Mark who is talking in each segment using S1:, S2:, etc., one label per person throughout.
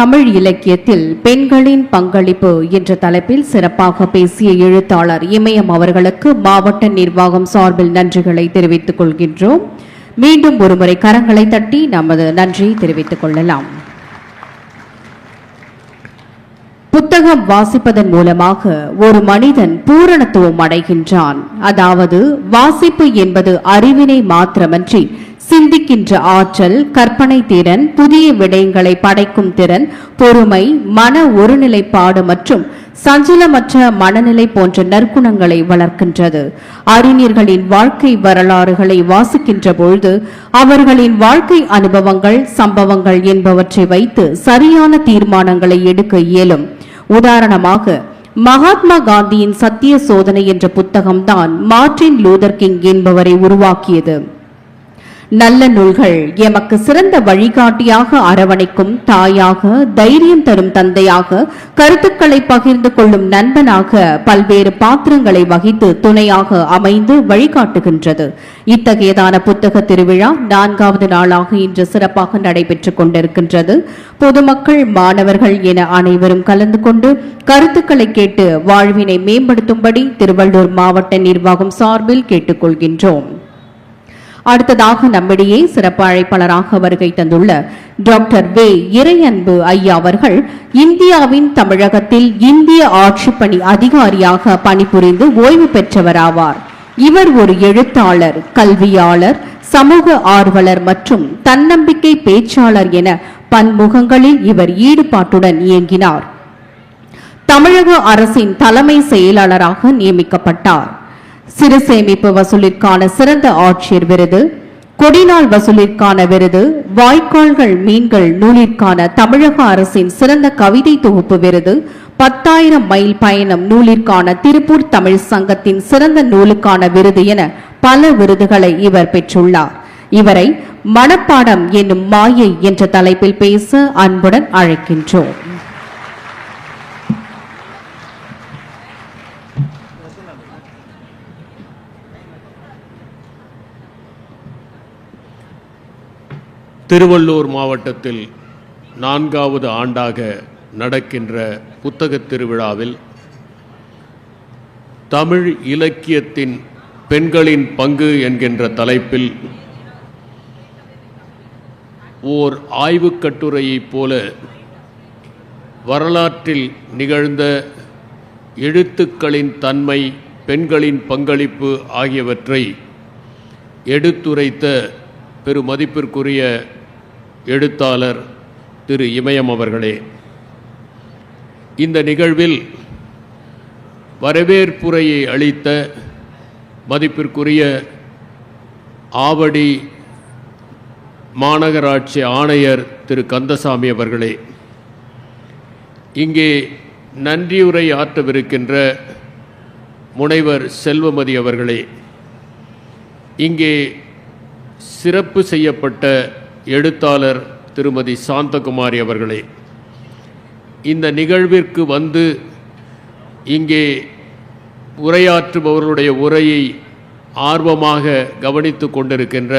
S1: தமிழ் இலக்கியத்தில் பெண்களின் பங்களிப்பு என்ற தலைப்பில் சிறப்பாக பேசிய எழுத்தாளர் இமயம் அவர்களுக்கு மாவட்ட நிர்வாகம் சார்பில் நன்றிகளை தெரிவித்துக் கொள்கின்றோம். மீண்டும் ஒருமுறை கரங்களை தட்டி நமது நன்றியை தெரிவித்துக் கொள்ளலாம். புத்தகம் வாசிப்பதன் மூலமாக ஒரு மனிதன் பூரணத்துவம் அடைகின்றான். அதாவது வாசிப்பு என்பது அறிவினை மாத்திரமன்றி சிந்திக்கின்ற ஆற்றல் கற்பனை திறன் புதிய விடயங்களை படைக்கும் திறன் பொறுமை மன ஒருநிலைப்பாடு மற்றும் சஞ்சலமற்ற மனநிலை போன்ற நற்குணங்களை வளர்க்கின்றது. அறிஞர்களின் வாழ்க்கை வரலாறுகளை வாசிக்கின்ற பொழுது அவர்களின் வாழ்க்கை அனுபவங்கள் சம்பவங்கள் என்பவற்றை வைத்து சரியான தீர்மானங்களை எடுக்க இயலும். உதாரணமாக மகாத்மா காந்தியின் சத்திய சோதனை என்ற புத்தகம்தான் மார்ட்டின் லூதர் கிங் என்பவரை உருவாக்கியது. நல்ல நூல்கள். எமக்கு சிறந்த வழிகாட்டியாக அரவணைக்கும் தாயாக தைரியம் தரும் தந்தையாக கருத்துக்களை பகிர்ந்து கொள்ளும் நண்பனாக பல்வேறு பாத்திரங்களை வகித்து துணையாக அமைந்து வழிகாட்டுகின்றது. இத்தகையதான புத்தக திருவிழா நான்காவது நாளாக இன்று சிறப்பாக நடைபெற்றுக் கொண்டிருக்கின்றது. பொதுமக்கள் மாணவர்கள் என அனைவரும் கலந்து கொண்டு கருத்துக்களை கேட்டு வாழ்வினை மேம்படுத்தும்படி திருவள்ளூர் மாவட்ட நிர்வாகம் சார்பில் கேட்டுக்கொள்கின்றோம். அடுத்ததாக நம்மிடையே சிறப்பு அழைப்பாளராக வருகை தந்துள்ள டாக்டர் வே இறையன்பு ஐயா அவர்கள் இந்தியாவின் தமிழகத்தில் இந்திய ஆட்சிப்பணி அதிகாரியாக பணிபுரிந்து ஓய்வு பெற்றவராவார். இவர் ஒரு எழுத்தாளர் கல்வியாளர் சமூக ஆர்வலர் மற்றும் தன்னம்பிக்கை பேச்சாளர் என பன்முகங்களில் இவர் ஈடுபாட்டுடன் இயங்கினார். தமிழக அரசின் தலைமை செயலாளராக நியமிக்கப்பட்டார். சிறு சேமிப்பு வசூலிற்கான சிறந்த ஆட்சியர் விருது கொடிநாள் வசூலிற்கான விருது வாய்க்கால்கள் மீன்கள் நூலிற்கான தமிழக அரசின் சிறந்த கவிதை தொகுப்பு விருது பத்தாயிரம் மைல் பயணம் நூலிற்கான திருப்பூர் தமிழ் சங்கத்தின் சிறந்த நூலுக்கான விருது என பல விருதுகளை இவர் பெற்றுள்ளார். இவரை மனப்பாடம் என்னும் மாயை என்ற தலைப்பில் பேச அன்புடன் அழைக்கின்றோம்.
S2: திருவள்ளூர் மாவட்டத்தில் நான்காவது ஆண்டாக நடக்கின்ற புத்தகத் திருவிழாவில் தமிழ் இலக்கியத்தின் பெண்களின் பங்கு என்கின்ற தலைப்பில் ஓர் ஆய்வுக் கட்டுரையைப் போல வரலாற்றில் நிகழ்ந்த எழுத்துக்களின் தன்மை பெண்களின் பங்களிப்பு ஆகியவற்றை எடுத்துரைத்த பெருமதிப்பிற்குரிய எழுத்தாளர் திரு இமயம் அவர்களே இந்த நிகழ்வில் வரவேற்புரையை அளித்த மதிப்பிற்குரிய ஆவடி மாநகராட்சி ஆணையர் திரு கந்தசாமி அவர்களே இங்கே நன்றியுரை ஆற்றவிருக்கின்ற முனைவர் செல்வமதி அவர்களே இங்கே சிறப்பு செய்யப்பட்ட எழுத்தாளர் திருமதி சாந்தகுமாரி அவர்களே இந்த நிகழ்விற்கு வந்து இங்கே உரையாற்றுபவர்களுடைய உரையை ஆர்வமாக கவனித்து கொண்டிருக்கின்ற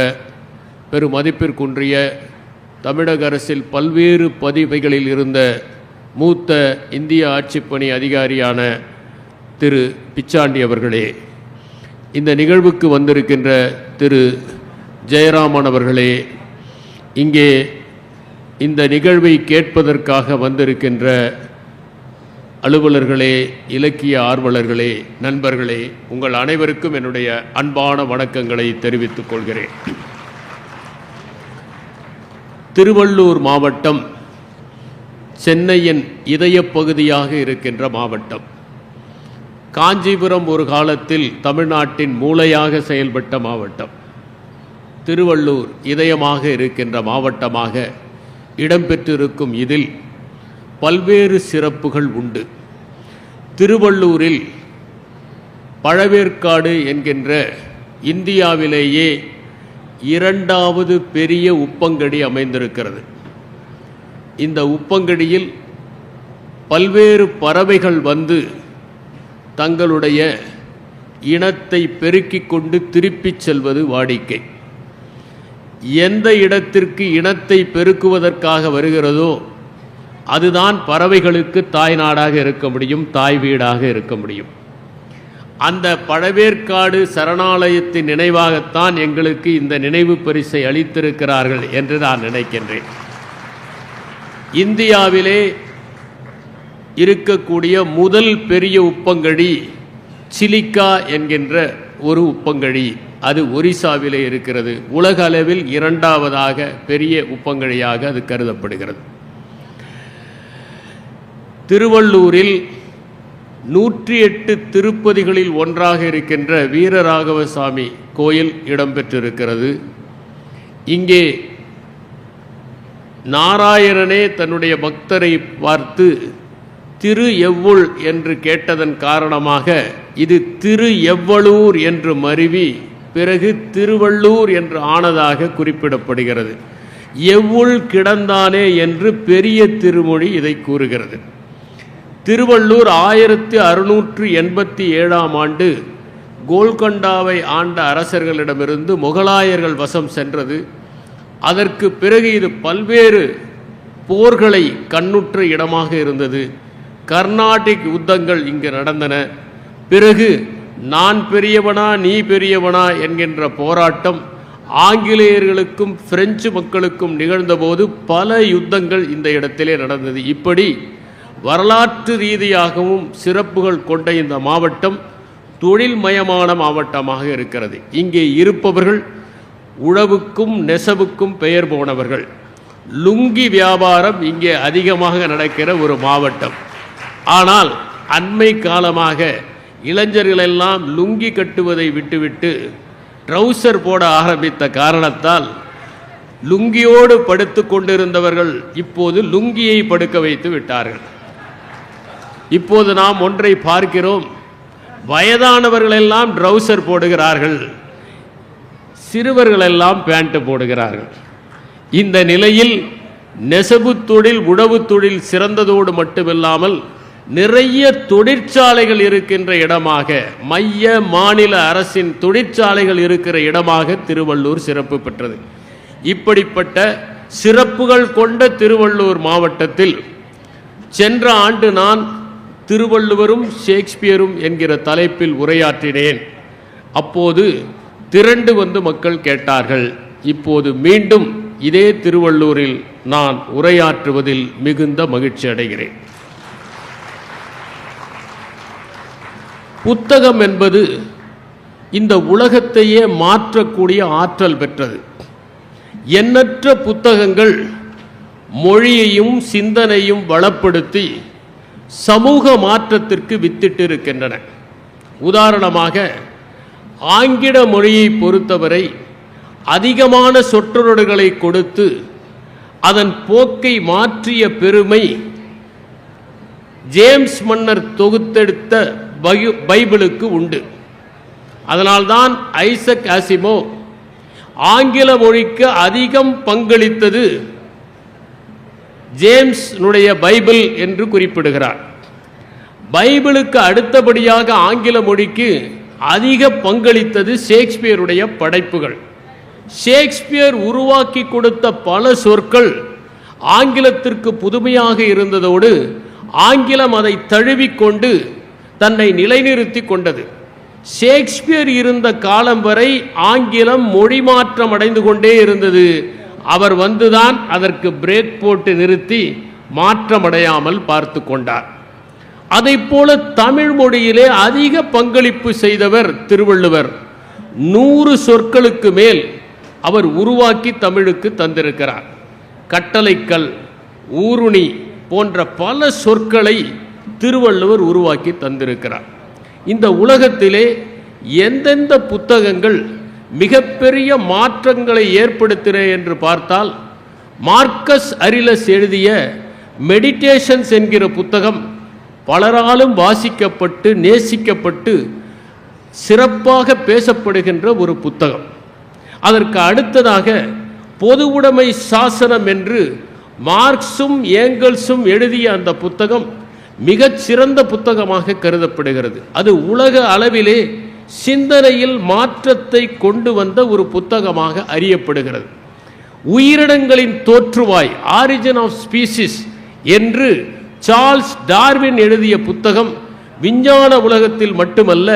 S2: பெருமதிப்பிற்குன்றிய தமிழக அரசில் பல்வேறு பதிவைகளில் இருந்த மூத்த இந்திய ஆட்சிப்பணி அதிகாரியான திரு பிச்சாண்டி அவர்களே இந்த நிகழ்வுக்கு வந்திருக்கின்ற திரு ஜெயராமன் அவர்களே இங்கே இந்த நிகழ்வை கேட்பதற்காக வந்திருக்கின்ற அலுவலர்களே இலக்கிய ஆர்வலர்களே நண்பர்களே உங்கள் அனைவருக்கும் என்னுடைய அன்பான வணக்கங்களை தெரிவித்துக் கொள்கிறேன். திருவள்ளூர் மாவட்டம் சென்னையின் இதயப் பகுதியாக இருக்கின்ற மாவட்டம். காஞ்சிபுரம் ஒரு காலத்தில் தமிழ்நாட்டின் மூளையாக செயல்பட்ட மாவட்டம். திருவள்ளூர் இதயமாக இருக்கின்ற மாவட்டமாக இடம்பெற்றிருக்கும் இதில் பல்வேறு சிறப்புகள் உண்டு. திருவள்ளூரில் பழவேற்காடு என்கின்ற இந்தியாவிலேயே இரண்டாவது பெரிய உப்பங்கடி அமைந்திருக்கிறது. இந்த உப்பங்கடியில் பல்வேறு பறவைகள் வந்து தங்களுடைய இனத்தை பெருக்கிக் கொண்டு திருப்பிச் செல்வது வாடிக்கை. எந்த இடத்திற்கு இனத்தை பெருக்குவதற்காக வருகிறதோ அதுதான் பறவைகளுக்கு தாய் நாடாக இருக்க முடியும் தாய் வீடாக இருக்க முடியும். அந்த பழவேற்காடு சரணாலயத்தின் நினைவாகத்தான் எங்களுக்கு இந்த நினைவு பரிசை அளித்திருக்கிறார்கள் என்று நான் நினைக்கின்றேன். இந்தியாவிலே இருக்கக்கூடிய முதல் பெரிய உப்பங்கழி சிலிக்கா என்கின்ற ஒரு உப்பங்கழி. அது ஒரிசாவிலே இருக்கிறது. உலக அளவில் இரண்டாவதாக பெரிய உப்பங்கழியாக அது கருதப்படுகிறது. திருவள்ளூரில் நூற்றி எட்டு திருப்பதிகளில் ஒன்றாக இருக்கின்ற வீரராகவசாமி கோயில் இடம்பெற்றிருக்கிறது. இங்கே நாராயணனே தன்னுடைய பக்தரை பார்த்து திரு எவ்வுள் என்று கேட்டதன் காரணமாக இது திரு எவ்வளூர் என்று மருவி பிறகு திருவள்ளூர் என்று ஆனதாக குறிப்பிடப்படுகிறது. எவ்வுள் கிடந்தானே என்று பெரிய திருமொழி இதை கூறுகிறது. திருவள்ளூர் ஆயிரத்தி அறுநூற்று எண்பத்தி ஏழாம் ஆண்டு கோல்கொண்டாவை ஆண்ட அரசர்களிடமிருந்து முகலாயர்கள் வசம் சென்றது. அதற்கு பிறகு இது பல்வேறு போர்களை கண்ணுற்ற இடமாக இருந்தது. கர்நாடிக் யுத்தங்கள் இங்கு நடந்தன. பிறகு நான் பெரியவனா நீ பெரியவனா என்கின்ற போராட்டம் ஆங்கிலேயர்களுக்கும் பிரெஞ்சு மக்களுக்கும் நிகழ்ந்தபோது பல யுத்தங்கள் இந்த இடத்திலே நடந்தது. இப்படி வரலாற்று ரீதியாகவும் சிறப்புகள் கொண்ட இந்த மாவட்டம் தொழில்மயமான மாவட்டமாக இருக்கிறது. இங்கே இருப்பவர்கள் உழவுக்கும் நெசவுக்கும் பெயர் போனவர்கள். லுங்கி வியாபாரம் இங்கே அதிகமாக நடக்கிற ஒரு மாவட்டம். ஆனால் அண்மை காலமாக இளைஞர்களெல்லாம் லுங்கி கட்டுவதை விட்டுவிட்டு ட்ரௌசர் போட ஆரம்பித்த காரணத்தால் லுங்கியோடு படுத்து கொண்டிருந்தவர்கள் இப்போது லுங்கியை படுக்க வைத்து விட்டார்கள். இப்போது நாம் ஒன்றை பார்க்கிறோம். வயதானவர்களெல்லாம் ட்ரௌசர் போடுகிறார்கள். சிறுவர்களெல்லாம் பேண்ட் போடுகிறார்கள். இந்த நிலையில் நெசவு தொழில் உழவு தொழில் சிறந்ததோடு மட்டுமில்லாமல் நிறைய தொழிற்சாலைகள் இருக்கின்ற இடமாக மைய மாநில அரசின் தொழிற்சாலைகள் இருக்கிற இடமாக திருவள்ளூர் சிறப்பு பெற்றது. இப்படிப்பட்ட சிறப்புகள் கொண்ட திருவள்ளூர் மாவட்டத்தில் சென்ற ஆண்டு நான் திருவள்ளுவரும் ஷேக்ஸ்பியரும் என்கிற தலைப்பில் உரையாற்றினேன். அப்போது திரண்டு வந்து மக்கள் கேட்டார்கள். இப்போது மீண்டும் இதே திருவள்ளூரில் நான் உரையாற்றுவதில் மிகுந்த மகிழ்ச்சி அடைகிறேன். புத்தகம் என்பது இந்த உலகத்தையே மாற்றக்கூடிய ஆற்றல் பெற்றது. எண்ணற்ற புத்தகங்கள் மொழியையும் சிந்தனையும் வளப்படுத்தி சமூக மாற்றத்திற்கு வித்திட்டு இருக்கின்றன உதாரணமாக ஆங்கில மொழியை பொறுத்தவரை அதிகமான சொற்றொடர்களை கொடுத்து அதன் போக்கை மாற்றிய பெருமை ஜேம்ஸ் மன்னர் தொகுத்தெடுத்த பையு- பைபிளுக்கு உண்டு. அதனால்தான் ஐசக் ஆசிமோ ஆங்கில மொழிக்கு அதிகம் பங்களித்தது ஜேம்ஸ்னுடைய பைபிள் என்று குறிப்பிடுகிறார். பைபிளுக்கு அடுத்தபடியாக ஆங்கில மொழிக்கு அதிக பங்களித்தது ஷேக்ஸ்பியருடைய படைப்புகள். ஷேக்ஸ்பியர் உருவாக்கி கொடுத்த பல சொற்கள் ஆங்கிலத்திற்கு புதுமையாக இருந்ததோடு ஆங்கிலம் அதை தழுவிக்கொண்டு தன்னை நிலைநிறுத்தி கொண்டது. ஷேக்ஸ்பியர் இருந்த காலம் வரை ஆங்கிலம் மொழி மாற்றம் அடைந்து கொண்டே இருந்தது. அவர் வந்துதான் அதற்கு பிரேக் போட்டு நிறுத்தி மாற்றமடையாமல் பார்த்து கொண்டார். அதைப் போல தமிழ் மொழியிலே அதிக பங்களிப்பு செய்தவர் திருவள்ளுவர். நூறு சொற்களுக்கு மேல் அவர் உருவாக்கி தமிழுக்கு தந்திருக்கிறார். கட்டளைக்கல் ஊருணி போன்ற பல சொற்களை திருவள்ளுவர் உருவாக்கி தந்திருக்கிறார். இந்த உலகத்திலே எந்தெந்த புத்தகங்கள் மிகப்பெரிய மாற்றங்களை ஏற்படுத்தின என்று பார்த்தால் மார்க்கஸ் அரிலஸ் எழுதிய மெடிடேஷன்ஸ் என்கிற புத்தகம் பலராலும் வாசிக்கப்பட்டு நேசிக்கப்பட்டு சிறப்பாக பேசப்படுகின்ற ஒரு புத்தகம். அதற்கு அடுத்ததாக பொது உடைமை சாசனம் என்று மார்க்ஸும் ஏங்கல்ஸும் எழுதிய அந்த புத்தகம் மிகச் சிறந்த புத்தகமாக கருதப்படுகிறது. அது உலக அளவிலே சிந்தனையில் மாற்றத்தை கொண்டு வந்த ஒரு புத்தகமாக அறியப்படுகிறது. உயிரினங்களின் தோற்றுவாய் ஆரிஜின் ஆஃப் ஸ்பீசிஸ் என்று சார்ல்ஸ் டார்வின் எழுதிய புத்தகம் விஞ்ஞான உலகத்தில் மட்டுமல்ல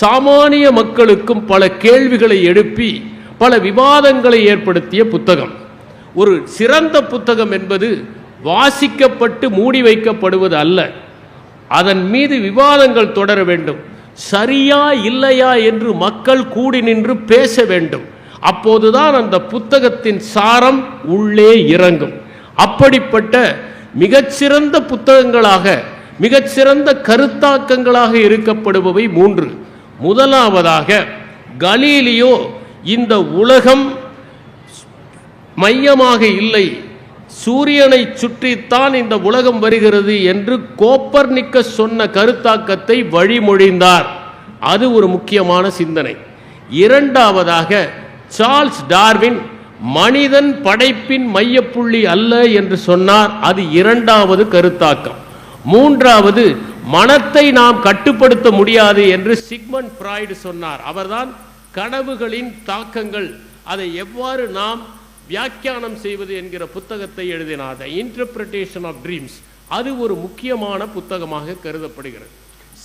S2: சாமானிய மக்களுக்கும் பல கேள்விகளை எழுப்பி பல விவாதங்களை ஏற்படுத்திய புத்தகம். ஒரு சிறந்த புத்தகம் என்பது வாசிக்கப்பட்டு மூடி வைக்கப்படுவது அல்ல. அதன் மீது விவாதங்கள் தொடர வேண்டும். சரியா இல்லையா என்று மக்கள் கூடி நின்று பேச வேண்டும். அப்போதுதான் அந்த புத்தகத்தின் சாரம் உள்ளே இறங்கும். அப்படிப்பட்ட மிகச்சிறந்த புத்தகங்களாக மிகச்சிறந்த கருத்தாக்கங்களாக இருக்கப்படுபவை மூன்று. முதலாவதாக கலீலியோ இந்த உலகம் மையமாக இல்லை சூரியனை சுற்றித்தான் இந்த உலகம் வருகிறது என்று கோப்பர்னிக்க சொன்ன கருத்தாக்கத்தை வழிமொழிந்தார். அது ஒரு முக்கியமான சிந்தனை. இரண்டாவதாக சார்ல்ஸ் டார்வின் மனிதன் படைப்பின் மையப்புள்ளி அல்ல என்று சொன்னார். அது இரண்டாவது கருத்தாக்கம். மூன்றாவது மனத்தை நாம் கட்டுப்படுத்த முடியாது என்று சிக்மன் ஃப்ராய்டு சொன்னார். அவர்தான் கனவுகளின் தாக்கங்கள். அதை எவ்வாறு நாம் வியாக்கியானம் செய்வது என்கிற புத்தகத்தை எழுதினார் த இன்டர்பிரிட்டேஷன் ஆஃப் ட்ரீம்ஸ் அது ஒரு முக்கியமான புத்தகமாக கருதப்படுகிறது.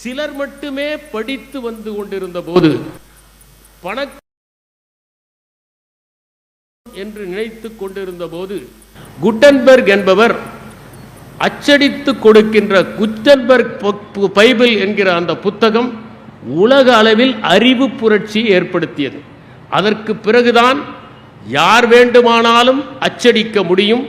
S2: சிலர் மட்டுமே படித்து வந்து கொண்டிருந்த போது பண என்று நினைத்துக் கொண்டிருந்த போது குட்டன்பெர்க் என்பவர் அச்சடித்து கொடுக்கின்ற குட்டன்பர்க் பைபிள் என்கிற அந்த புத்தகம் உலக அளவில் அறிவு புரட்சி ஏற்படுத்தியது. அதற்கு பிறகுதான் யார் வேண்டுமானாலும் அச்சடிக்க முடியும்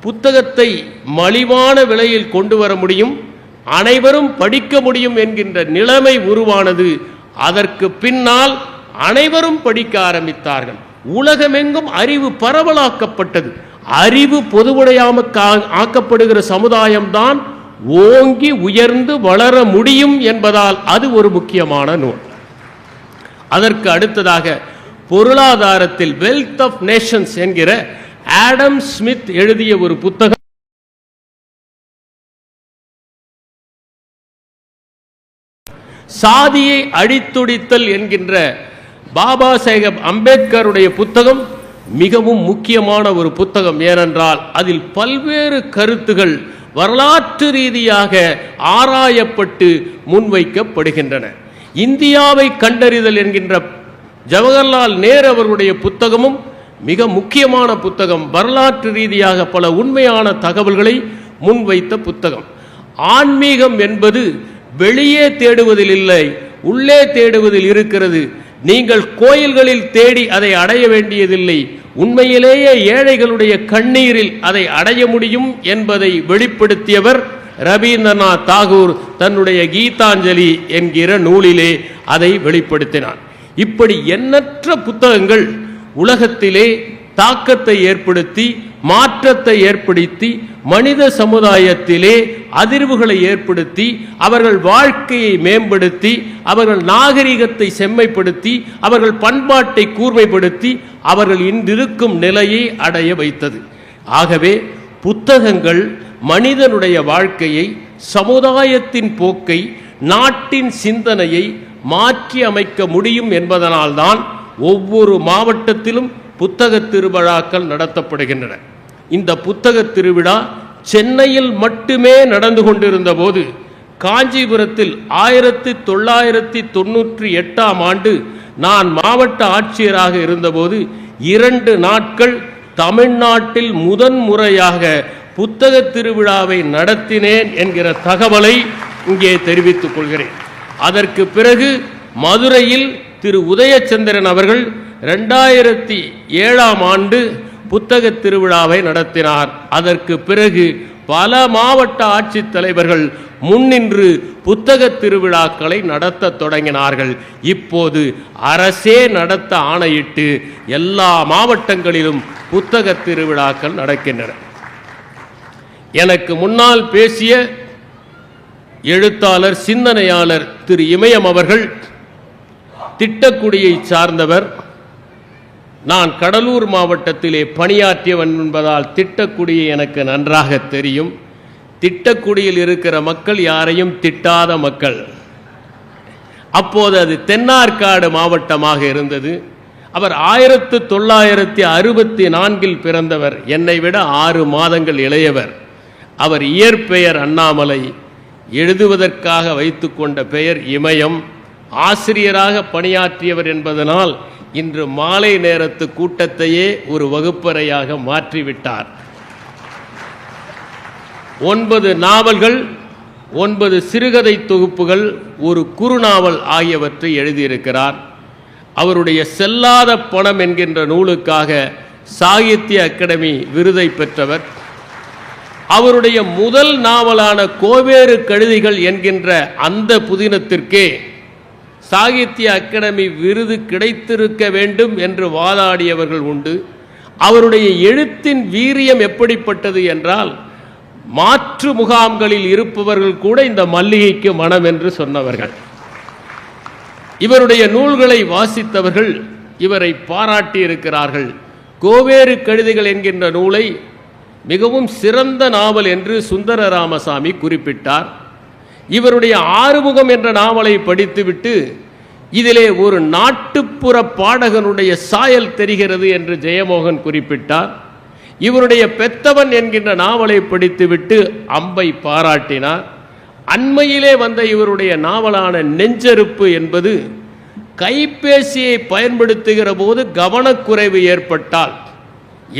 S2: புத்தகத்தை மலிவான விலையில் கொண்டு வர முடியும் அனைவரும் படிக்க முடியும் என்கின்ற நிலைமை உருவானது. அதற்கு பின்னால் அனைவரும் படிக்க ஆரம்பித்தார்கள். உலகமெங்கும் அறிவு பரவலாக்கப்பட்டது. அறிவு பொதுவுடையாம ஆக்கப்படுகிற சமுதாயம்தான் ஓங்கி உயர்ந்து வளர முடியும் என்பதால் அது ஒரு முக்கியமான நூல். அதற்கு அடுத்ததாக பொருளாதாரத்தில் வெல்த் ஆஃப் நேஷன்ஸ் என்கிற ஆடம் ஸ்மித் எழுதிய ஒரு புத்தகம். சாதியை அழித்துடித்தல் என்கின்ற பாபா சாஹேப் அம்பேத்கருடைய புத்தகம் மிகவும் முக்கியமான ஒரு புத்தகம். ஏனென்றால் அதில் பல்வேறு கருத்துகள் வரலாற்று ரீதியாக ஆராயப்பட்டு முன்வைக்கப்படுகின்றன. இந்தியாவை கண்டறிதல் என்கின்ற ஜவஹர்லால் நேரு அவர்களுடைய புத்தகமும் மிக முக்கியமான புத்தகம் வரலாற்று ரீதியாக பல உண்மையான தகவல்களை முன்வைத்த புத்தகம். ஆன்மீகம் என்பது வெளியே தேடுவதில் இல்லை உள்ளே தேடுவதில் இருக்கிறது. நீங்கள் கோயில்களில் தேடி அதை அடைய வேண்டியதில்லை. உண்மையிலேயே ஏழைகளுடைய கண்ணீரில் அதை அடைய முடியும் என்பதை வெளிப்படுத்தியவர் ரவீந்திரநாத் தாகூர் தன்னுடைய கீதாஞ்சலி என்கிற நூலிலே அதை வெளிப்படுத்தினார். இப்படி எண்ணற்ற புத்தகங்கள் உலகத்திலே தாக்கத்தை ஏற்படுத்தி மாற்றத்தை ஏற்படுத்தி மனித சமுதாயத்திலே அதிர்வுகளை ஏற்படுத்தி அவர்கள் வாழ்க்கையை மேம்படுத்தி அவர்கள் நாகரிகத்தை செம்மைப்படுத்தி அவர்கள் பண்பாட்டை கூர்மைப்படுத்தி அவர்கள் இன்றிருக்கும் நிலையை அடைய வைத்தது. ஆகவே புத்தகங்கள் மனிதனுடைய வாழ்க்கையை சமுதாயத்தின் போக்கை நாட்டின் சிந்தனையை மாற்றி அமைக்க முடியும் என்பதனால்தான் ஒவ்வொரு மாவட்டத்திலும் புத்தக திருவிழாக்கள் நடத்தப்படுகின்றன. இந்த புத்தக திருவிழா சென்னையில் மட்டுமே நடந்து கொண்டிருந்த போது காஞ்சிபுரத்தில் ஆயிரத்தி தொள்ளாயிரத்தி தொண்ணூற்றி எட்டாம் ஆண்டு நான் மாவட்ட ஆட்சியராக இருந்தபோது இரண்டு நாட்கள் தமிழ்நாட்டில் முதன் முறையாக புத்தக திருவிழாவை நடத்தினேன் என்கிற தகவலை இங்கே தெரிவித்துக் கொள்கிறேன். அதற்கு பிறகு மதுரையில் திரு உதயச்சந்திரன் அவர்கள் ரெண்டாயிரத்தி ஏழாம் ஆண்டு புத்தக திருவிழாவை நடத்தினார். அதற்கு பிறகு பல மாவட்ட ஆட்சித்தலைவர்கள் முன்னின்று புத்தக திருவிழாக்களை நடத்த தொடங்கினார்கள். இப்போது அரசே நடத்த ஆணையிட்டு எல்லா மாவட்டங்களிலும் புத்தக திருவிழாக்கள் நடக்கின்றன. எனக்கு முன்னால் பேசிய எழுத்தாளர் சிந்தனையாளர் திரு இமயம் அவர்கள் திட்டக்குடியை சார்ந்தவர். நான் கடலூர் மாவட்டத்திலே பணியாற்றியவன் என்பதால் திட்டக்குடியை எனக்கு நன்றாக தெரியும். திட்டக்குடியில் இருக்கிற மக்கள் யாரையும் திட்டாத மக்கள். அப்போது அது தென்னார்காடு மாவட்டமாக இருந்தது. அவர் ஆயிரத்து தொள்ளாயிரத்தி அறுபத்தி நான்கில் பிறந்தவர். என்னை விட ஆறு மாதங்கள் இளையவர். அவர் இயற்பெயர் அண்ணாமலை. எழுதுவதற்காக வைத்துக்கொண்ட பெயர் இமயம். ஆசிரியராக பணியாற்றியவர் என்பதனால் இன்று மாலை நேரத்து கூட்டத்தையே ஒரு வகுப்பறையாக மாற்றிவிட்டார். ஒன்பது நாவல்கள் ஒன்பது சிறுகதை தொகுப்புகள் ஒரு குறுநாவல் ஆகியவற்றை எழுதியிருக்கிறார். அவருடைய செல்லாத பணம் என்கின்ற நூலுக்காக சாகித்ய அகாடமி விருதை பெற்றவர். அவருடைய முதல் நாவலான கோவேறு கழுதிகள் என்கின்ற அந்த புதினத்திற்கே சாகித்ய அகாடமி விருது கிடைத்திருக்க வேண்டும் என்று வாதாடியவர்கள் உண்டு. அவருடைய எழுத்தின் வீரியம் எப்படிப்பட்டது என்றால் மாற்று முகாம்களில் இருப்பவர்கள் கூட இந்த மல்லிகைக்கு மனம் என்று சொன்னவர்கள். இவருடைய நூல்களை வாசித்தவர்கள் இவரை பாராட்டி இருக்கிறார்கள் கோவேறு கழுதிகள் என்கின்ற நூலை மிகவும் சிறந்த நாவல் என்று சுந்தர ராமசாமி குறிப்பிட்டார். இவருடைய ஆறுமுகம் என்ற நாவலை படித்துவிட்டு இதிலே ஒரு நாட்டுப்புற பாடகனுடைய சாயல் தெரிகிறது என்று ஜெயமோகன் குறிப்பிட்டார். இவருடைய பெத்தவன் என்கின்ற நாவலை படித்துவிட்டு அம்பை பாராட்டினார். அண்மையிலே வந்த இவருடைய நாவலான நெஞ்செருப்பு என்பது கைபேசியை பயன்படுத்துகிற போது கவனக்குறைவு ஏற்பட்டால்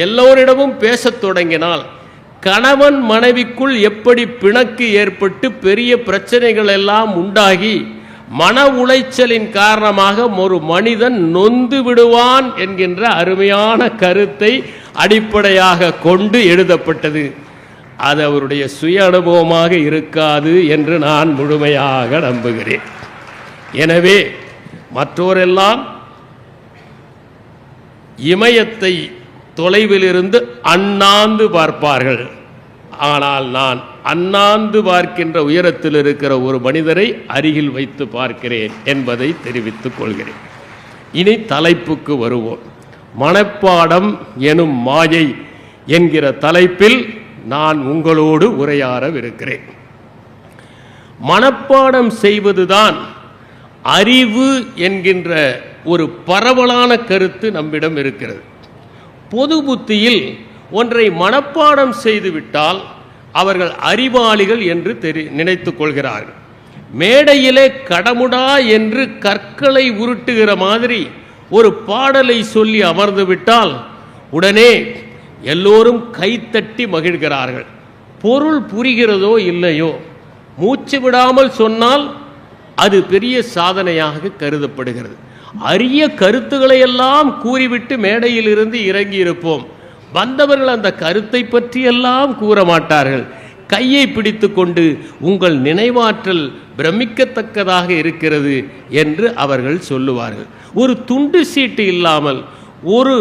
S2: எல்லோரிடமும் பேசத் தொடங்கினால் கணவன் மனைவிக்குள் எப்படி பிணக்கு ஏற்பட்டு பெரிய பிரச்சனைகள் எல்லாம் உண்டாகி மன உளைச்சலின் காரணமாக ஒரு மனிதன் நொந்து விடுவான் என்கின்ற அருமையான கருத்தை அடிப்படையாக கொண்டு எழுதப்பட்டது. அது அவருடைய சுய அனுபவமாக இருக்காது என்று நான் முழுமையாக நம்புகிறேன். எனவே மற்றோரெல்லாம் இமயத்தை தொலைவிலிருந்து அண்ணாந்து பார்ப்பார்கள். ஆனால் நான் அண்ணாந்து பார்க்கின்ற உயரத்தில் இருக்கிற ஒரு மனிதரை அருகில் வைத்து பார்க்கிறேன் என்பதை தெரிவித்துக் கொள்கிறேன். இனி தலைப்புக்கு வருவோம். மனப்பாடம் எனும் மாயை என்கிற தலைப்பில் நான் உங்களோடு உரையாடவிருக்கிறேன். மனப்பாடம் செய்வதுதான் அறிவு என்கின்ற ஒரு பரவலான கருத்து நம்மிடம் இருக்கிறது. பொது புத்தியில் ஒன்றை மனப்பாடம் செய்துவிட்டால் அவர்கள் அறிவாளிகள் என்று தெரி நினைத்து கொள்கிறார்கள். மேடையிலே கடமுடா என்று கற்களை உருட்டுகிற மாதிரி ஒரு பாடலை சொல்லி அமர்ந்து விட்டால் உடனே எல்லோரும் கைத்தட்டி மகிழ்கிறார்கள். பொருள் புரிகிறதோ இல்லையோ? மூச்சு விடாமல் சொன்னால் அது பெரிய சாதனையாக கருதப்படுகிறது. அரிய கருத்துக்களை எல்லாம் கூறிவிட்டு மேடையில் இருந்து இறங்கி இருப்போம் வந்தவர்கள் அந்த கருத்தை பற்றியெல்லாம் கூற மாட்டார்கள். கையை பிடித்து கொண்டு உங்கள் நினைவாற்றல் பிரமிக்கத்தக்கதாக இருக்கிறது என்று அவர்கள் சொல்லுவார்கள். ஒரு துண்டு சீட்டு இல்லாமல் ஒரு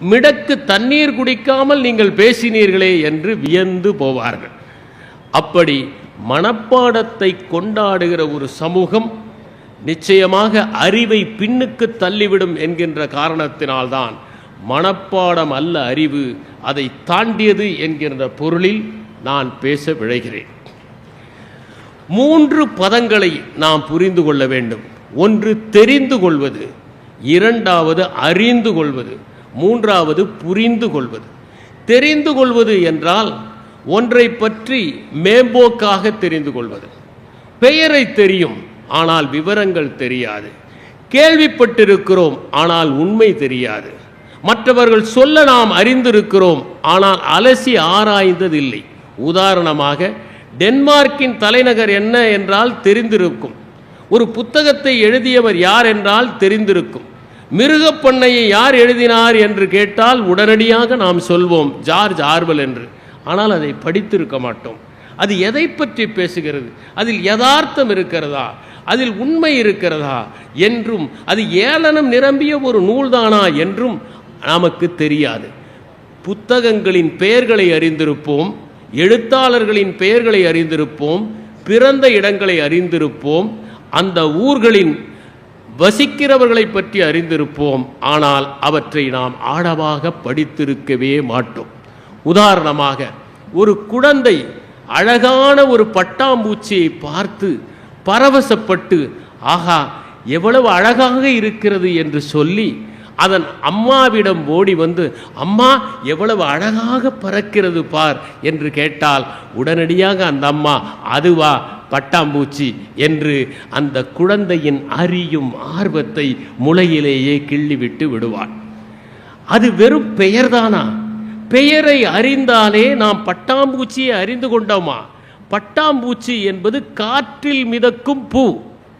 S2: மிடக்கு தண்ணீர் குடிக்காமல் நீங்கள் பேசினீர்களே என்று வியந்து போவார்கள். அப்படி மனப்பாடத்தை கொண்டாடுகிற ஒரு சமூகம் நிச்சயமாக அறிவை பின்னுக்கு தள்ளிவிடும் என்கின்ற காரணத்தினால்தான் மனப்பாடம் அல்ல அறிவு அதை தாண்டியது என்கின்ற பொருளில் நான் பேச விழைகிறேன். மூன்று பதங்களை நாம் புரிந்து கொள்ள வேண்டும். ஒன்று தெரிந்து கொள்வது. இரண்டாவது அறிந்து கொள்வது. மூன்றாவது புரிந்து கொள்வது. தெரிந்து கொள்வது என்றால் ஒன்றை பற்றி மேம்போக்காக தெரிந்து கொள்வது. பெயரை தெரியும். ஆனால் விவரங்கள் தெரியாது. கேள்விப்பட்டிருக்கிறோம் ஆனால் உண்மை தெரியாது. மற்றவர்கள் சொல்ல நாம் அறிந்திருக்கிறோம் ஆனால் அலசி ஆராய்ந்ததில்லை. உதாரணமாக டென்மார்க்கின் தலைநகர் என்ன என்றால் தெரிந்திருக்கும். ஒரு புத்தகத்தை எழுதியவர் யார் என்றால் தெரிந்திருக்கும். மிருகப்பண்ணையை யார் எழுதினார் என்று கேட்டால் உடனடியாக நாம் சொல்வோம் ஜார்ஜ் ஆர்வல் என்று. ஆனால் அதை படித்திருக்க மாட்டோம். அது எதை பற்றி பேசுகிறது? அதில் யதார்த்தம் இருக்கிறதா? அதில் உண்மை இருக்கிறதா என்றும் அது ஏளனம் நிரம்பிய ஒரு நூல்தானா என்றும் நமக்கு தெரியாது. புத்தகங்களின் பெயர்களை அறிந்திருப்போம் எழுத்தாளர்களின் பெயர்களை அறிந்திருப்போம் பிறந்த இடங்களை அறிந்திருப்போம் அந்த ஊர்களின் வசிக்கிறவர்களை பற்றி அறிந்திருப்போம் ஆனால் அவற்றை நாம் ஆழமாக படித்திருக்கவே மாட்டோம். உதாரணமாக ஒரு குழந்தை அழகான ஒரு பட்டாம்பூச்சியை பார்த்து பரவசப்பட்டு ஆகா எவ்வளவு அழகாக இருக்கிறது என்று சொல்லி அதன் அம்மாவிடம் ஓடி வந்து அம்மா எவ்வளவு அழகாக பறக்கிறது பார் என்று கேட்டால் உடனடியாக அந்த அம்மா அதுவா பட்டாம்பூச்சி என்று அந்த குழந்தையின் அறியும் ஆர்வத்தை முளையிலேயே கிள்ளிவிட்டு விடுவாள். அது வெறும் பெயர்தானா பெயரை அறிந்தாலே நாம் பட்டாம்பூச்சியை அறிந்து கொண்டோமா? பட்டாம்பூச்சி என்பது காற்றில் மிதக்கும் பூ.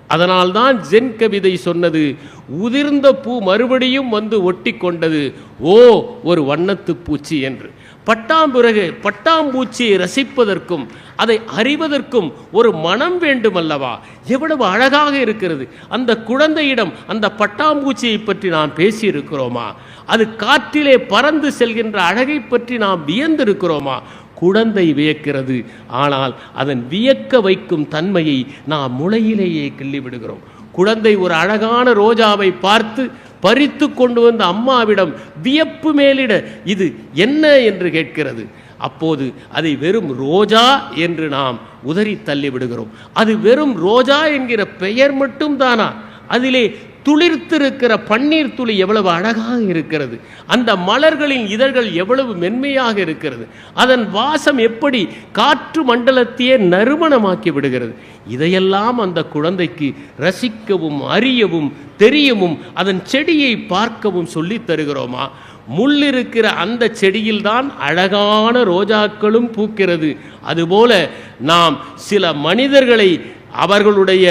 S2: அதனால்தான் ஜென் கவிதை சொன்னது உதிர்ந்த பூ மறுபடியும் வந்து ஒட்டி கொண்டது ஓ ஒரு வண்ணத்து பூச்சி என்று. பட்டாம்பிறகு பட்டாம்பூச்சியை ரசிப்பதற்கும் அதை அறிவதற்கும் ஒரு மனம் வேண்டுமல்லவா? எவ்வளவு அழகாக இருக்கிறது. அந்த குழந்தையிடம் அந்த பட்டாம்பூச்சியை பற்றி நாம் பேசியிருக்கிறோமா? அது காற்றிலே பறந்து செல்கின்ற அழகை பற்றி நாம் வியந்திருக்கிறோமா? குழந்தை வியக்கிறது. ஆனால் அதன் வியக்க வைக்கும் தன்மையை நாம் முளையிலேயே கிள்ளி விடுகிறோம் குழந்தை ஒரு அழகான ரோஜாவை பார்த்து பறித்து கொண்டு வந்த அம்மாவிடம் வியப்பு மேலிட இது என்ன? என்று கேட்கிறது. அப்போது அதை வெறும் ரோஜா என்று நாம் உதறி தள்ளி விடுகிறோம் அது வெறும் ரோஜா என்கிற பெயர் மட்டும் தானா? அதிலே துளிர்த்திருக்கிற பன்னீர் துளி எவ்வளவு அழகாக இருக்கிறது. அந்த மலர்களின் இதழ்கள் எவ்வளவு மென்மையாக இருக்கிறது. அதன் வாசம் எப்படி காற்று மண்டலத்தையே நறுமணமாக்கி விடுகிறது. இதையெல்லாம் அந்த குழந்தைக்கு ரசிக்கவும் அறியவும் தெரியவும் அதன் செடியை பார்க்கவும் சொல்லி தருகிறோமா? முள் இருக்கிற அந்த செடியில்தான் அழகான ரோஜாக்களும் பூக்கிறது. அதுபோல நாம் சில மனிதர்களை அவர்களுடைய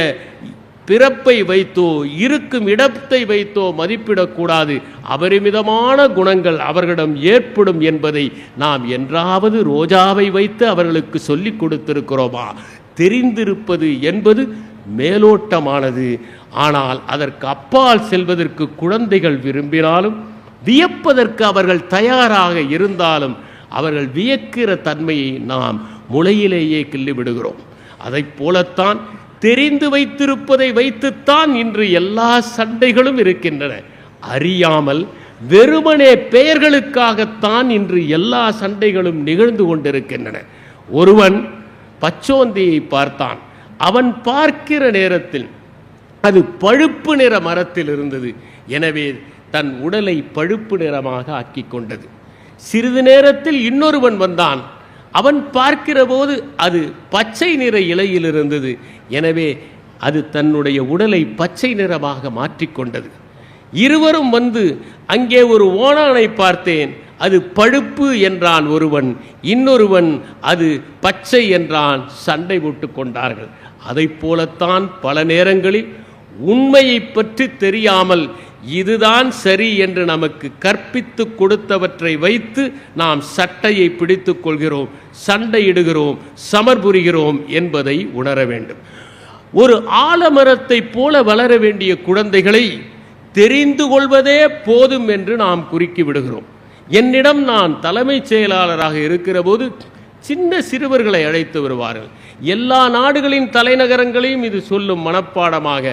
S2: பிறப்பை வைத்தோ இருக்கும் இடத்தை வைத்தோ மதிப்பிடக்கூடாது. அபரிமிதமான குணங்கள் அவர்களிடம் ஏற்படும் என்பதை நாம் என்றாவது ரோஜாவை வைத்து அவர்களுக்கு சொல்லிக் கொடுத்திருக்கிறோமா? தெரிந்திருப்பது என்பது மேலோட்டமானது. ஆனால் அதற்கு அப்பால் செல்வதற்கு குழந்தைகள் விரும்பினாலும் வியப்பதற்கு அவர்கள் தயாராக இருந்தாலும் அவர்கள் வியக்கிற தன்மையை நாம் முளையிலேயே கிள்ளி விடுகிறோம் அதைப் போலத்தான் தெரிந்து வைத்திருப்பதை வைத்துத்தான் இன்று எல்லா சண்டைகளும் இருக்கின்றன. அறியாமல் வெறுமனே பெயர்களுக்காகத்தான் இன்று எல்லா சண்டைகளும் நிகழ்ந்து கொண்டிருக்கின்றன. ஒருவன் பச்சோந்தியை பார்த்தான். அவன் பார்க்கிற நேரத்தில் அது பழுப்பு நிற மரத்தில் இருந்தது. எனவே தன் உடலை பழுப்பு நிறமாக ஆக்கிக் கொண்டது. சிறிது நேரத்தில் இன்னொருவன் வந்தான். அவன் பார்க்கிறபோது அது பச்சை நிற இலையில் இருந்தது. எனவே அது தன்னுடைய உடலை பச்சை நிறமாக மாற்றிக்கொண்டது. இருவரும் வந்து அங்கே ஒரு ஓணானை பார்த்தேன். அது பழுப்பு என்றான் ஒருவன். இன்னொருவன் அது பச்சை என்றான். சண்டை போட்டு கொண்டார்கள். அதை போலத்தான் பல நேரங்களில் உண்மையை பற்றி தெரியாமல் இதுதான் சரி என்று நமக்கு கற்பித்து கொடுத்தவற்றை வைத்து நாம் சட்டையை பிடித்துக் கொள்கிறோம் சண்டையிடுகிறோம் சமர்புரிகிறோம் என்பதை உணர வேண்டும். ஒரு ஆலமரத்தைப் போல வளர வேண்டிய குழந்தைகளை தெரிந்து கொள்வதே போதும் என்று நாம் குறுக்கி விடுகிறோம். என்னிடம் நான் தலைமைச் செயலாளராக இருக்கிற போது சின்ன சிறுவர்களை அழைத்து வருவார்கள். எல்லா நாடுகளின் தலைநகரங்களையும் இது சொல்லும் மனப்பாடமாக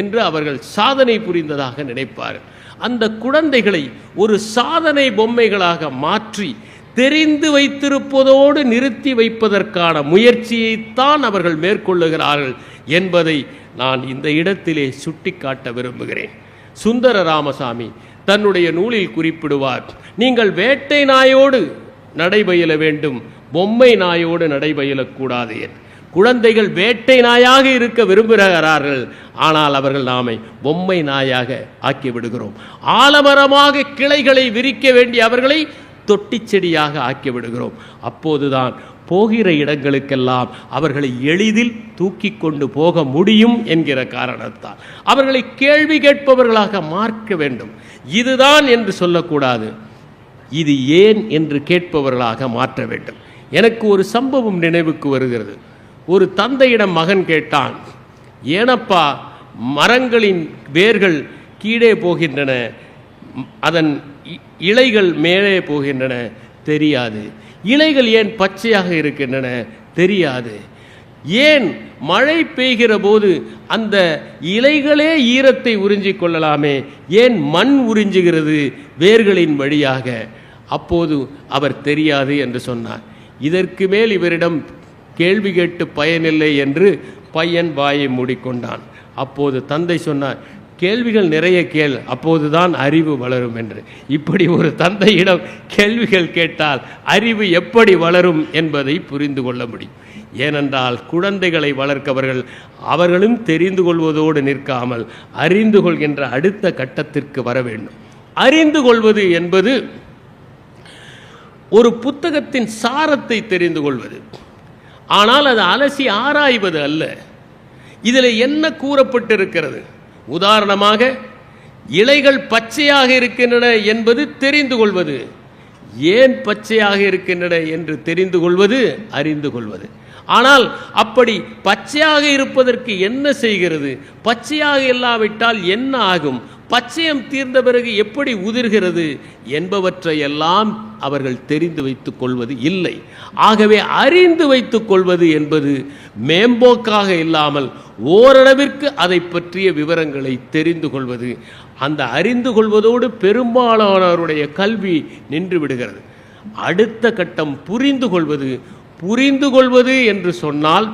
S2: என்று அவர்கள் சாதனை புரிந்ததாக நினைப்பார்கள் அந்த குழந்தைகளை ஒரு சாதனை பொம்மைகளாக மாற்றி தெரிந்து வைத்திருப்பதோடு நிறுத்தி வைப்பதற்கான முயற்சியைத்தான் அவர்கள் மேற்கொள்ளுகிறார்கள் என்பதை நான் இந்த இடத்திலே சுட்டிக்காட்ட விரும்புகிறேன். சுந்தர ராமசாமி தன்னுடைய நூலில் குறிப்பிடுவார் நீங்கள் வேட்டை நாயோடு நடைபயில வேண்டும். பொம்மை நாயோடு நடைபயிலக்கூடாது குழந்தைகள் வேட்டை நாயாக இருக்க விரும்புகிறார்கள். ஆனால் அவர்கள் நாமை பொம்மை நாயாக ஆக்கி விடுகிறோம் ஆலமரமாக கிளைகளை விரிக்க வேண்டிய அவர்களை தொட்டிச் செடியாக ஆக்கி விடுகிறோம் அப்போதுதான் போகிற இடங்களுக்கெல்லாம் அவர்களை எளிதில் தூக்கி கொண்டு போக முடியும் என்கிற காரணத்தால். அவர்களை கேள்வி கேட்பவர்களாக மார்க்க வேண்டும். இதுதான் என்று சொல்லக்கூடாது. இது ஏன் என்று கேட்பவர்களாக மாற்ற வேண்டும். எனக்கு ஒரு சம்பவம் நினைவுக்கு வருகிறது. ஒரு தந்தையிடம் மகன் கேட்டான் ஏனப்பா மரங்களின் வேர்கள் கீழே போகின்றன அதன் இ- இலைகள் மேலே போகின்றன தெரியாது. இலைகள் ஏன் பச்சையாக இருக்கின்றன தெரியாது. ஏன் மழை பெய்கிற போது அந்த இலைகளே ஈரத்தை உறிஞ்சிக் கொள்ளலாமே ஏன் மண் உறிஞ்சுகிறது வேர்களின் வழியாக? அப்போது அவர் தெரியாது என்று சொன்னார். இதற்கு மேல் இவரிடம் கேள்வி கேட்டு பயனில்லை என்று பையன் வாயை மூடிக்கொண்டான். அப்போது தந்தை சொன்னார் கேள்விகள் நிறைய கேள் அப்போதுதான் அறிவு வளரும் என்று. இப்படி ஒரு தந்தையிடம் கேள்விகள் கேட்டால் அறிவு எப்படி வளரும் என்பதை புரிந்து கொள்ள முடியும். ஏனென்றால் குழந்தைகளை வளர்க்கவர்கள் அவர்களும் தெரிந்து கொள்வதோடு நிற்காமல் அறிந்து கொள்கின்ற அடுத்த கட்டத்திற்கு வர வேண்டும். அறிந்து கொள்வது என்பது ஒரு புத்தகத்தின் சாரத்தை தெரிந்து கொள்வது. ஆனால் அது அலசி ஆராய்வது அல்ல. இதில் என்ன கூறப்பட்டிருக்கிறது? உதாரணமாக இலைகள் பச்சையாக இருக்கின்றன என்பது தெரிந்து கொள்வது. ஏன் பச்சையாக இருக்கின்றன என்று தெரிந்து கொள்வது அறிந்து கொள்வது. ஆனால் அப்படி பச்சையாக இருப்பதற்கு என்ன செய்கிறது? பச்சையாக இல்லாவிட்டால் என்ன ஆகும்? பச்சையம் தீர்ந்த பிறகு எப்படி உதிர்கிறது என்பவற்றை எல்லாம் அவர்கள் தெரிந்து வைத்துக் கொள்வது இல்லை. ஆகவே அறிந்து வைத்துக் கொள்வது என்பது மேம்போக்காக இல்லாமல் ஓரளவிற்கு அதை பற்றிய விவரங்களை தெரிந்து கொள்வது. அந்த அறிந்து கொள்வதோடு பெரும்பாலானவருடைய கல்வி நின்று விடுகிறது. அடுத்த கட்டம் புரிந்து கொள்வது புரிந்து கொள்வது என்று சொன்னால்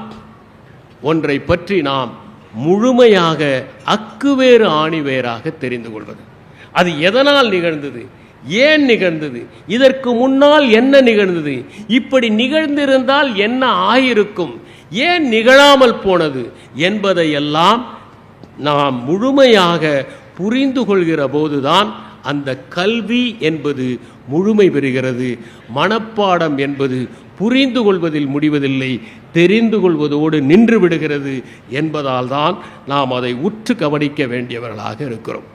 S2: ஒன்றை பற்றி நாம் முழுமையாக அக்குவேறு ஆணிவேராக தெரிந்து கொள்வது. அது எதனால் நிகழ்ந்தது? ஏன் நிகழ்ந்தது? இதற்கு முன்னால் என்ன நிகழ்ந்தது? இப்படி நிகழ்ந்திருந்தால் என்ன ஆயிருக்கும்? ஏன் நிகழாமல் போனது? என்பதையெல்லாம் நாம் முழுமையாக புரிந்து கொள்கிற போதுதான் அந்த கல்வி என்பது முழுமை பெறுகிறது. மனப்பாடம் என்பது புரிந்து கொள்வதில் முடிவதில்லை. தெரிந்து கொள்வதோடு நின்று விடுகிறது என்பதால் தான் நாம் அதை உற்று கவனிக்க வேண்டியவர்களாக இருக்கிறோம்.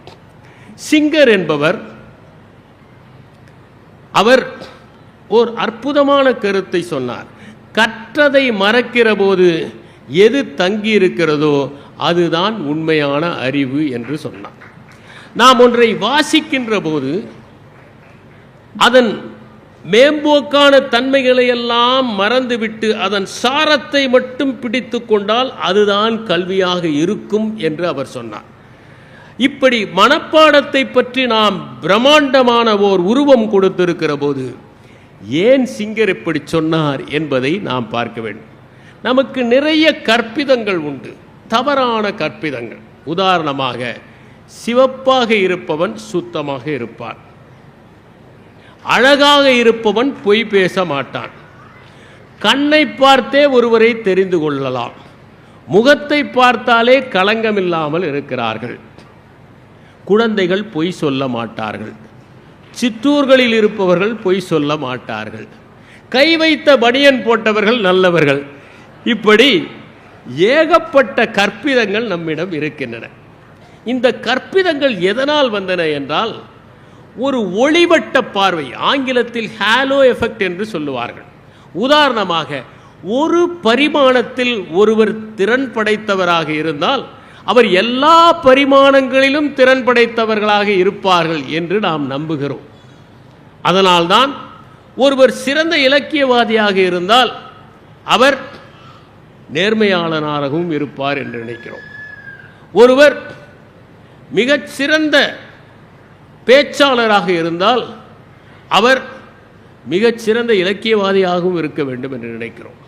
S2: சிங்கர் என்பவர் அவர் ஓர் அற்புதமான கருத்தை சொன்னார். கற்றதை மறக்கிற போது எது தங்கி இருக்கிறதோ அதுதான் உண்மையான அறிவு என்று சொன்னார். நாம் ஒன்றை வாசிக்கின்ற போது அதன் மேம்போக்கான தன்மைகளை எல்லாம் மறந்துவிட்டு அதன் சாரத்தை மட்டும் பிடித்து கொண்டால் அதுதான் கல்வியாக இருக்கும் என்று அவர் சொன்னார். இப்படி மனப்பாடத்தை பற்றி நாம் பிரம்மாண்டமான ஓர் உருவம் கொடுத்திருக்கிற போது ஏன் சிங்கர் இப்படி சொன்னார் என்பதை நாம் பார்க்க வேண்டும். நமக்கு நிறைய கற்பிதங்கள் உண்டு. தவறான கற்பிதங்கள். உதாரணமாக சிவப்பாக இருப்பவன் சுத்தமாக இருப்பான். அழகாக இருப்பவன் பொய் பேச மாட்டான். கண்ணை பார்த்தே ஒருவரை தெரிந்து கொள்ளலாம். முகத்தை பார்த்தாலே களங்கமில்லாமல் இருக்கிறார்கள். குழந்தைகள் பொய் சொல்ல மாட்டார்கள். சிற்றூர்களில் இருப்பவர்கள் பொய் சொல்ல மாட்டார்கள். கை வைத்த பனியன் போட்டவர்கள் நல்லவர்கள். இப்படி ஏகப்பட்ட கற்பிதங்கள் நம்மிடம் இருக்கின்றன. இந்த கற்பிதங்கள் எதனால் வந்தன என்றால் ஒரு ஒளிவட்ட பார்வை ஆங்கிலத்தில் ஹாலோ எஃபெக்ட் என்று சொல்லுவார்கள். உதாரணமாக ஒரு பரிமாணத்தில் ஒருவர் திறன் படைத்தவராக இருந்தால் அவர் எல்லா பரிமாணங்களிலும் திறன் படைத்தவர்களாக இருப்பார்கள் என்று நாம் நம்புகிறோம். அதனால்தான் ஒருவர் சிறந்த இலக்கியவாதியாக இருந்தால் அவர் நேர்மையாளனாகவும் இருப்பார் என்று நினைக்கிறோம். ஒருவர் மிகச் சிறந்த பேச்சாளராக இருந்தால் அவர் மிகச்சிறந்த இலக்கியவாதியாகவும் இருக்க வேண்டும் என்று நினைக்கிறோம்.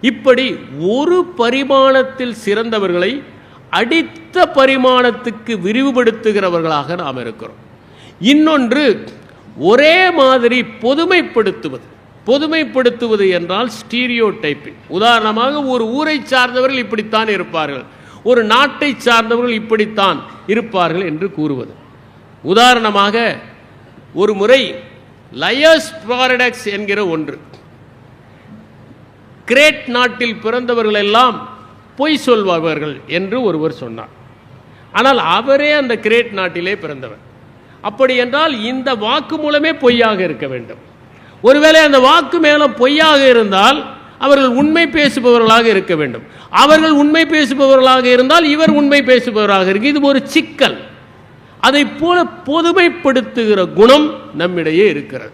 S2: இப்படி ஒரு பரிமாணத்தில் சிறந்தவர்களை அடித்த பரிமாணத்துக்கு விரிவுபடுத்துகிறவர்களாக நாம் இருக்கிறோம். இன்னொன்று ஒரே மாதிரி பொதுமைப்படுத்துவது. பொதுமைப்படுத்துவது என்றால் ஸ்டீரியோ டைப்பிங் உதாரணமாக ஒரு ஊரை சார்ந்தவர்கள் இப்படித்தான் இருப்பார்கள். ஒரு நாட்டை சார்ந்தவர்கள் இப்படித்தான் இருப்பார்கள் என்று கூறுவது. உதாரணமாக ஒரு முறை லயஸ் பாரடக்ஸ் என்கிற ஒன்று. கிரேட் நாட்டில் பிறந்தவர்கள் எல்லாம் பொய் சொல்பவர்கள் என்று ஒருவர் சொன்னார். ஆனால் அவரே அந்த கிரேட் நாட்டிலே பிறந்தவர். அப்படி என்றால் இந்த வாக்கு மூலமே பொய்யாக இருக்க வேண்டும். ஒருவேளை அந்த வாக்கு மேலும் பொய்யாக இருந்தால் அவர்கள் உண்மை பேசுபவர்களாக இருக்க வேண்டும். அவர்கள் உண்மை பேசுபவர்களாக இருந்தால் இவர் உண்மை பேசுபவராக இருக்கு. இது ஒரு சிக்கல். அதை போல பொதுமைப்படுத்துகிற குணம் நம்மிடையே இருக்கிறது.